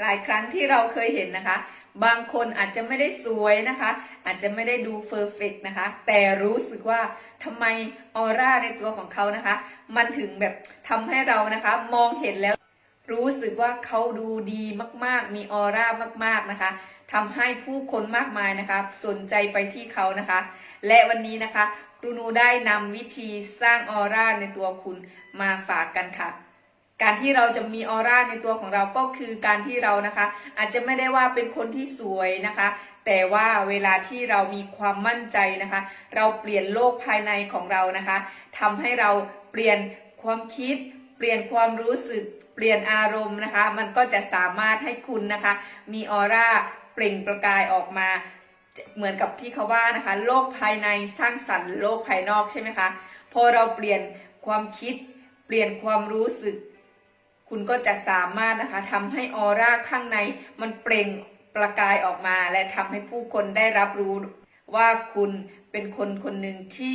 หลายครั้งที่เราเคยเห็นนะคะ บางคนอาจจะไม่ได้สวยนะคะ อาจจะไม่ได้ดูเพอร์เฟกนะคะ แต่รู้สึกว่าทำไมออร่าในตัวของเขานะคะ มันถึงแบบทำให้เรานะคะ มองเห็นแล้ว รู้สึกว่าเขาดูดีมากๆ มีออร่ามากๆนะคะทำให้ผู้คนมากมายนะคะ สนใจไปที่เขานะคะ และวันนี้นะคะครูนูได้นำวิธีสร้างออร่าในตัวคุณมาฝากกันค่ะ การที่เราจะมีออร่าในตัวของเราก็คือการที่เรานะคะ อาจจะไม่ได้ว่าเป็นคนที่สวยนะคะ แต่ว่าเวลาที่เรามีความมั่นใจนะคะ เราเปลี่ยนโลกภายในของเรานะคะทำให้เราเปลี่ยนความคิด เปลี่ยนความรู้สึก เปลี่ยนอารมณ์นะคะ มันก็จะสามารถให้คุณนะคะ มีออร่าเปล่งประกายออกมา เหมือนกับที่เขาว่านะคะ โลกภายในสร้างสรรค์โลกภายนอกใช่ไหมคะพอเราเปลี่ยนความคิด เปลี่ยนความรู้สึก คุณก็จะสามารถนะคะทำให้ออร่าข้างในมันเปล่งประกายออกมา และทำให้ผู้คนได้รับรู้ว่าคุณเป็นคนคนหนึ่งที่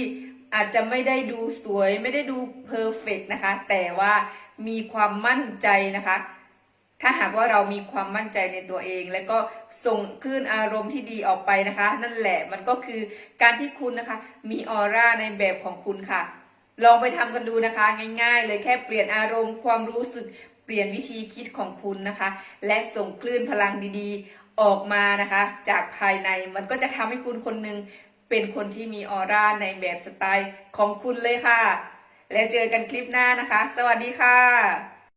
อาจจะไม่ได้ดูสวยไม่ได้ดูเพอร์เฟกนะคะ แต่ว่ามีความมั่นใจนะคะ ถ้าหากว่าเรามีความมั่นใจในตัวเอง แล้วก็ส่งคลื่นอารมณ์ที่ดีออกไปนะคะ นั่นแหละมันก็คือการที่คุณนะคะ มีออร่าในแบบของคุณค่ะ ลองไปทำกันดูนะคะ ง่ายๆ เลยแค่เปลี่ยนอารมณ์ความรู้สึกเปลี่ยนวิธีคิดของคุณนะคะ และส่งคลื่นพลังดีๆ ออกมานะคะ จากภายในมันก็จะทำให้คุณคนหนึ่งเป็นคนที่มีออร่าในแบบสไตล์ของคุณเลยค่ะ แล้วเจอกันคลิปหน้านะคะ สวัสดีค่ะ